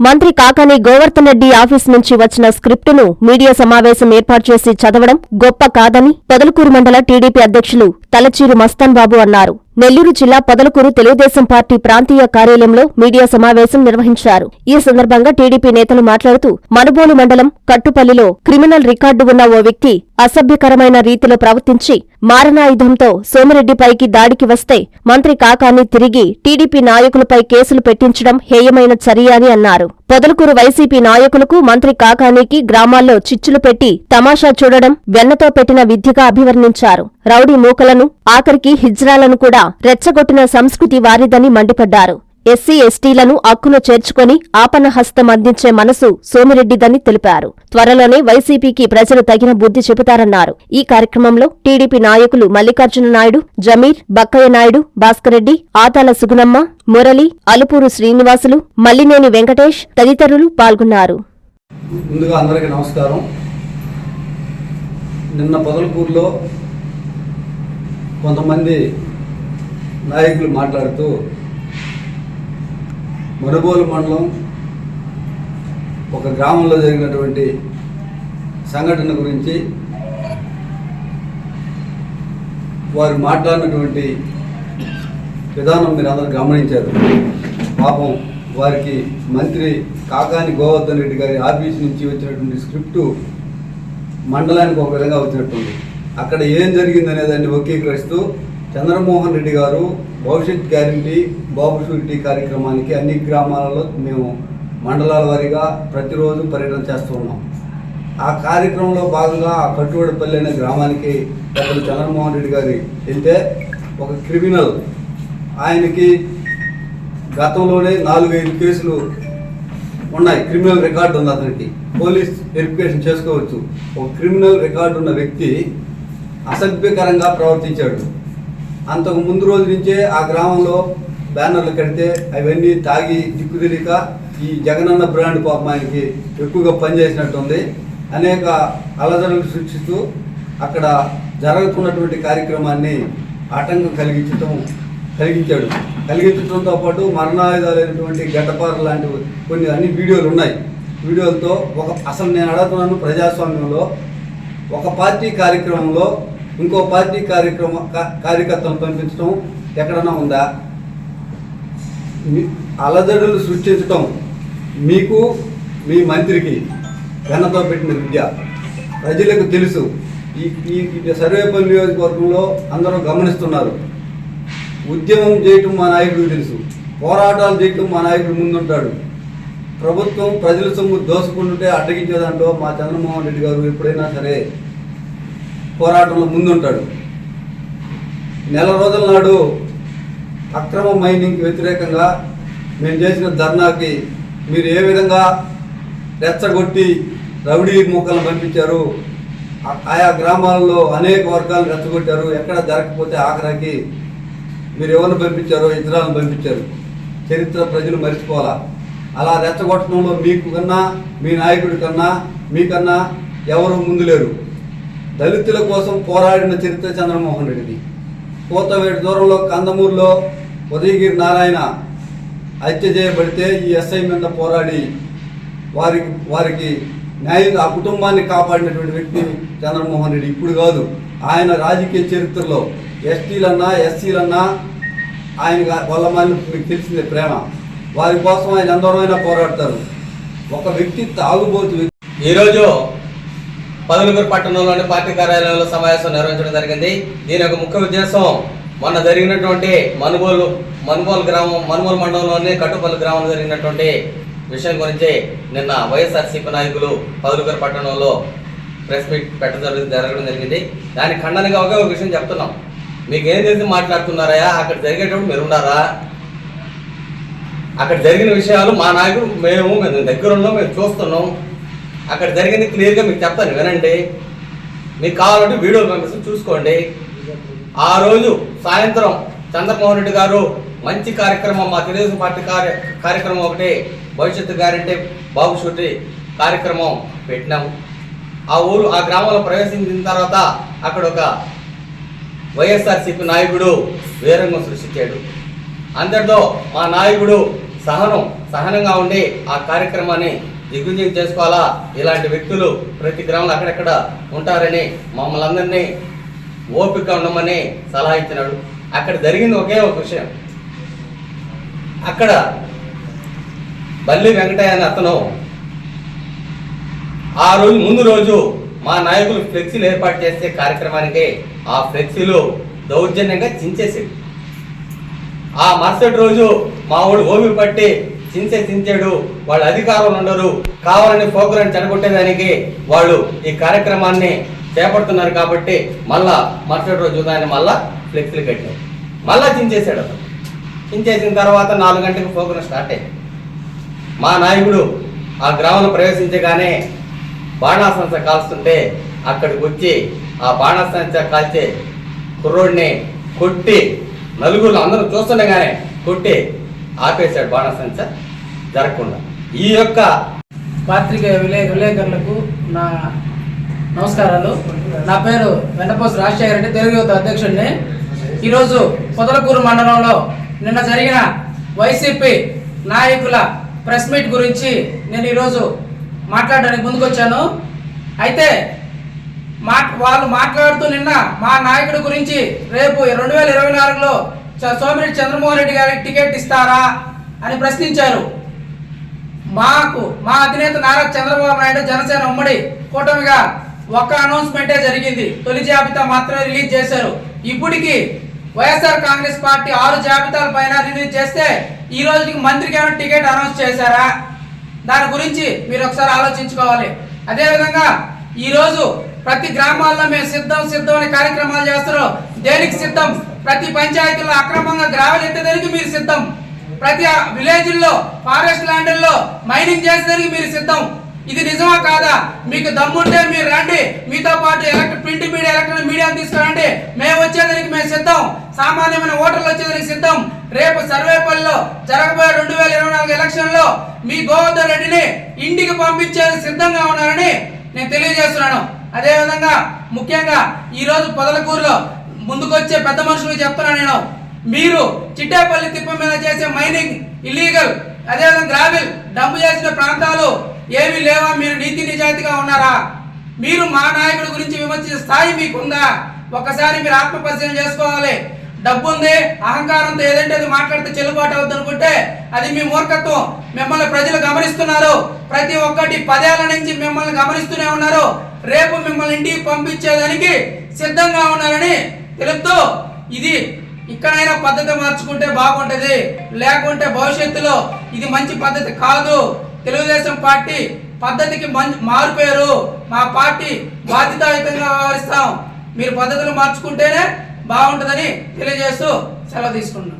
మంత్రి కాకాని గోవర్ధన్ రెడ్డి ఆఫీస్ నుంచి వచ్చిన స్క్రిప్టును మీడియా సమావేశం ఏర్పాటు చేసి చదవడం గొప్ప కాదని పొదలకూరు మండల టీడీపీ అధ్యక్షులు తలచీరు మస్తాన్ బాబు అన్నారు. నెల్లూరు జిల్లా పొదలకూరు తెలుగుదేశం పార్టీ ప్రాంతీయ కార్యాలయంలో మీడియా సమావేశం నిర్వహించారు. ఈ సందర్భంగా టీడీపీ నేతలు మాట్లాడుతూ మనుబోలు మండలం కట్టుపల్లిలో క్రిమినల్ రికార్డు ఉన్న ఓ వ్యక్తి అసభ్యకరమైన రీతిలో ప్రవర్తించి మారణాయుధంతో సోమిరెడ్డిపైకి దాడికి వస్తే మంత్రి కాకాని తిరిగి టీడీపీ నాయకులపై కేసులు పెట్టించడం హేయమైన చర్య అని అన్నారు. పొదలకూరు వైసీపీ నాయకులకు మంత్రి కాకానీకి గ్రామాల్లో చిచ్చులు పెట్టి తమాషా చూడడం వెన్నతో పెట్టిన విద్యగా అభివర్ణించారు. రౌడీ మూకలను ఆఖరికి హిజ్రాలను కూడా రెచ్చగొట్టిన సంస్కృతి వారిదని మండిపడ్డారు. ఎస్సీ ఎస్టీలను అక్కులో చేర్చుకొని ఆపన్నహస్తం అందించే మనసు సోమిరెడ్డిదని తెలిపారు. త్వరలోనే వైసీపీకి ప్రజలు తగిన బుద్ధి చెబుతారన్నారు. ఈ కార్యక్రమంలో టీడీపీ నాయకులు మల్లికార్జున నాయుడు జమీర్ బక్కయ్య నాయుడు భాస్కరెడ్డి ఆతాల సుగుణమ్మ మురళి అలుపూరు శ్రీనివాసులు మల్లినేని వెంకటేష్ తదితరులు పాల్గొన్నారు. ముందుగా అందరికీ నమస్కారం. నిన్న పొదలకూరులో కొంతమంది నాయకులు మాట్లాడుతూ మనుబోలు మండలం ఒక గ్రామంలో జరిగినటువంటి సంఘటన గురించి వారు మాట్లాడినటువంటి విధానం మీరు అందరూ గమనించారు. పాపం వారికి మంత్రి కాకాని గోవర్ధన్ రెడ్డి గారి ఆఫీస్ నుంచి వచ్చినటువంటి స్క్రిప్టు మండలానికి ఒక విధంగా వచ్చినట్టుంది. అక్కడ ఏం జరిగింది అనే దాన్ని వక్రీకరిస్తూ చంద్రమోహన్ రెడ్డి గారు భవిష్యత్ గ్యారంటీ బాబు షూరిటీ కార్యక్రమానికి అన్ని గ్రామాలలో మేము మండలాల వారీగా ప్రతిరోజు పర్యటన చేస్తూ ఉన్నాం. ఆ కార్యక్రమంలో భాగంగా ఆ కట్టుబడిపల్లి అనే గ్రామానికి పెద్దలు చంద్రమోహన్ రెడ్డి గారి వెళ్తే ఒక క్రిమినల్ ఆయనకి గతంలోనే నాలుగైదు కేసులు ఉన్నాయి. క్రిమినల్ రికార్డు ఉంది అతనికి. పోలీస్ వెరిఫికేషన్ చేసుకోవచ్చు. ఒక క్రిమినల్ రికార్డు ఉన్న వ్యక్తి అసభ్యకరంగా ప్రవర్తించాడు. అంతకు ముందు రోజు నుంచే ఆ గ్రామంలో బ్యానర్లు కడితే అవన్నీ తాగి దిక్కు తెలియక ఈ జగనన్న బ్రాండ్ పాపం ఆయనకి ఎక్కువగా పనిచేసినట్టుంది. అనేక అలజడులు సృష్టిస్తూ అక్కడ జరుగుతున్నటువంటి కార్యక్రమాన్ని ఆటంకం కలిగించటం కలిగించాడు. కలిగించడంతో పాటు మరణాయుధాలైనటువంటి గడ్డపార లాంటి కొన్ని అన్ని వీడియోలు ఉన్నాయి. వీడియోలతో ఒక అసలు నేను అడుగుతున్నాను ప్రజాస్వామ్యంలో ఒక పార్టీ కార్యక్రమంలో ఇంకో పార్టీ కార్యక్రమ కా- కార్యకర్తలను పంపించడం ఎక్కడన్నా ఉందా? మీ- అలజడులు సృష్టించటం మీకు మీ మంత్రికి వెన్నతో పెట్టిన విద్య. ప్రజలకు తెలుసు. ఈ ఈ సర్వేపల్లి నియోజకవర్గంలో అందరూ గమనిస్తున్నారు. ఉద్యమం చేయటం మా నాయకుడికి తెలుసు. పోరాటాలు చేయటం మా నాయకుడు ముందుంటాడు. ప్రభుత్వం ప్రజల సొమ్ము దోసుకుంటుంటే అడ్డగించే దాంట్లో మా చంద్రమోహన్ రెడ్డి గారు ఎప్పుడైనా సరే పోరాటంలో ముందుంటాడు. నెల రోజుల నాడు అక్రమ మైనింగ్కి వ్యతిరేకంగా మేము చేసిన ధర్నాకి మీరు ఏ విధంగా రెచ్చగొట్టి రౌడీ మొక్కలను పంపించారు? ఆయా గ్రామాల్లో అనేక వర్గాలు రెచ్చగొట్టారు. ఎక్కడ జరగకపోతే ఆఖరికి మీరు ఎవరిని పంపించారో ఇతరాలను పంపించారు. చరిత్ర ప్రజలు మర్చిపోవాలా? అలా రెచ్చగొట్టడంలో మీకు కన్నా మీ నాయకుడి కన్నా మీకన్నా ఎవరు ముందు లేరు? దళితుల కోసం పోరాడిన చరిత్ర చంద్రమోహన్ రెడ్డిది. కోతవేడు దూరంలో కందమూరులో ఉదయగిరి నారాయణ హత్య చేయబడితే ఈ ఎస్ఐ మీద పోరాడి వారికి వారికి న్యాయం ఆ కుటుంబాన్ని కాపాడినటువంటి వ్యక్తి చంద్రమోహన్ రెడ్డి ఇప్పుడు కాదు. ఆయన రాజకీయ చరిత్రలో ఎస్టీలన్నా ఎస్సీలన్నా ఆయన వల్ల వాళ్ళ మళ్ళీ మీకు తెలిసిందే ప్రేమ. వారి కోసం ఆయన ఎందరైనా పోరాడతారు. ఒక వ్యక్తి తాగుబోతు వ్యక్తి ఈరోజు పదలుగురు పట్టణంలోని పార్టీ కార్యాలయంలో సమావేశం నిర్వహించడం జరిగింది. దీని యొక్క ముఖ్య ఉద్దేశం మొన్న జరిగినటువంటి మనుగోలు మనుగోలు గ్రామం మనుగోలు మండలంలోని కట్టుపల్లి గ్రామంలో జరిగినటువంటి విషయం గురించి నిన్న వైఎస్ఆర్సీపీ నాయకులు పదలుగురు పట్టణంలో ప్రెస్ మీట్ పెట్టడం జరగడం జరిగింది. దానికి ఖండనగా ఒకే ఒక విషయం చెప్తున్నాం. మీకు ఏం తెలిసి మాట్లాడుతున్నారా అక్కడ జరిగేటప్పుడు మీరు ఉన్నారా అక్కడ జరిగిన విషయాలు మా నాయకుడు మేము మేము దగ్గరున్నాం మేము చూస్తున్నాం. అక్కడ జరిగింది క్లియర్గా మీకు చెప్తాను వినండి. మీకు కావాలంటే వీడియో పంపిస్తే చూసుకోండి. ఆ రోజు సాయంత్రం చంద్రమోహన్ రెడ్డి గారు మంచి కార్యక్రమం మా తెలుగుదేశం పార్టీ కార్య కార్యక్రమం ఒకటి భవిష్యత్తు గ్యారంటీ బాబు షూటి కార్యక్రమం పెట్టినాము ఆ ఊరు ఆ గ్రామంలో ప్రవేశించిన తర్వాత అక్కడ ఒక వైఎస్ఆర్సీపీ నాయకుడు వీరంగం సృష్టించాడు. అందరితో మా నాయకుడు సహనం సహనంగా ఉండి ఆ కార్యక్రమాన్ని దిగ్విజయం చేసుకోవాలా? ఇలాంటి వ్యక్తులు ప్రతి గ్రామంలో అక్కడక్కడ ఉంటారని మమ్మల్ని అందరినీ ఓపిక ఉండమని సలహా ఇచ్చినాడు. అక్కడ జరిగింది ఒకే ఒక విషయం. అక్కడ బల్లి వెంకటయ్య అనే అతను ఆ రోజు ముందు రోజు మా నాయకులు ఫ్లెక్సీలు ఏర్పాటు చేసే కార్యక్రమానికి ఆ ఫ్లెక్సీలు దౌర్జన్యంగా చించేసి ఆ మరుసటి రోజు మా వాడు ఓపి పట్టి చించే చించాడు వాళ్ళు అధికారులు ఉండరు. కావాలని ప్రోగ్రాం చెడగొట్టేదానికి వాళ్ళు ఈ కార్యక్రమాన్ని చేపడుతున్నారు కాబట్టి మళ్ళా మరుసటి రోజు దాన్ని మళ్ళా ఫ్లెక్సీలు కట్టాడు మళ్ళా చించేశాడు అతను. చించేసిన తర్వాత నాలుగు గంటలకు ప్రోగ్రాం స్టార్ట్ అయ్యాయి మా నాయకుడు ఆ గ్రామంలో ప్రవేశించగానే బాణాసంచ కాల్స్తుంటే అక్కడికి వచ్చి ఆ బాణాసంచ కాల్చే కుర్రోడిని కొట్టి నలుగురు అందరూ చూస్తుండగానే కొట్టి ఆపేశాడు సార్ జరగకుండా. ఈ యొక్క పాత్రికేయ విలే విలేకరులకు నా నమస్కారాలు. నా పేరు వెన్నపోసు రాజశేఖర రెడ్డి తెలుగు యువత అధ్యక్షుడిని. ఈరోజు పొదలకూరు మండలంలో నిన్న జరిగిన వైసీపీ నాయకుల ప్రెస్ మీట్ గురించి నేను ఈరోజు మాట్లాడడానికి ముందుకొచ్చాను. అయితే మా వాళ్ళు మాట్లాడుతూ నిన్న మా నాయకుడి గురించి రేపు రెండు వేల ఇరవై నాలుగులో సోమిరెడ్డి చంద్రమోహన్ రెడ్డి గారికి టికెట్ ఇస్తారా అని ప్రశ్నించారు. మాకు మా అధినేత నారా చంద్రబాబు నాయుడు జనసేన ఉమ్మడి కూటమిగా ఒక్క అనౌన్స్మెంటే జరిగింది. తొలి జాబితా మాత్రమే రిలీజ్ చేశారు. ఇప్పటికి వైఎస్ఆర్ కాంగ్రెస్ పార్టీ ఆరు జాబితాల పైన రిలీజ్ చేస్తే ఈ రోజుకి మంత్రికి ఏమైనా టికెట్ అనౌన్స్ చేశారా? దాని గురించి మీరు ఒకసారి ఆలోచించుకోవాలి. అదేవిధంగా ఈరోజు ప్రతి గ్రామాల్లో మేము సిద్ధం సిద్ధం అనే కార్యక్రమాలు చేస్తున్నారు దేనికి సిద్ధం? ప్రతి పంచాయతీలో అక్రమంగా గ్రావెల్ ఎత్తేదానికి మీరు సిద్ధం. ప్రతి విలేజ్ల్లో ఫారెస్ట్ ల్యాండ్ల్లో మైనింగ్ చేసేదానికి మీరు సిద్ధం. ఇది నిజమా కాదా? మీకు దమ్ముంటే మీరు రండి. మీతో పాటు ఎలక్ట్రిక్ ప్రింట్ మీడియా ఎలక్ట్రానిక్ మీడియాని తీసుకురండి. మేము వచ్చేదానికి మేము సిద్ధం. సామాన్యమైన ఓటర్లు వచ్చేదానికి సిద్ధం. రేపు సర్వేపల్లిలో జరగబోయే రెండు వేల ఇరవై నాలుగు ఎలక్షన్లో మీ గోవర్ధన్ రెడ్డిని ఇంటికి పంపించేందుకు సిద్ధంగా ఉన్నారని నేను తెలియజేస్తున్నాను. అదేవిధంగా ముఖ్యంగా ఈరోజు పొదలకూరులో ముందుకొచ్చే పెద్ద మనుషులు చెప్తున్నా నేను. మీరు చిట్టేపల్లి తిప్ప మీద చేసే మైనింగ్ ఇల్లీగల్ అదేవిధంగా గ్రావిల్ డబ్బు చేసిన ప్రాంతాలు ఏమీ లేవా? మీరు నీతి నిజాయితీగా ఉన్నారా? మీరు మా నాయకుడి గురించి విమర్శించే స్థాయి మీకుందా? ఒకసారి మీరు ఆత్మ పరిశీలన చేసుకోవాలి. డబ్బు ఉంది అహంకారంతో ఏదంటే అది మాట్లాడితే చెల్లుబాటు అవుతుంది అనుకుంటే అది మీ మూర్ఖత్వం. మిమ్మల్ని ప్రజలు గమనిస్తున్నారు. ప్రతి ఒక్కటి పదేళ్ళ నుంచి మిమ్మల్ని గమనిస్తూనే ఉన్నారు. రేపు మిమ్మల్ని ఇంటికి పంపించేదానికి సిద్ధంగా ఉన్నారని తెలుపుతూ ఇది ఇక్కడైనా పద్ధతి మార్చుకుంటే బాగుంటుంది లేకుంటే భవిష్యత్తులో ఇది మంచి పద్ధతి కాదు. తెలుగుదేశం పార్టీ పద్ధతికి మంచి మారిపోయారు. మా పార్టీ బాధ్యతాయుతంగా వ్యవహరిస్తాం. మీరు పద్ధతులు మార్చుకుంటేనే బాగుంటుందని తెలియజేస్తూ సెలవు తీసుకున్నాం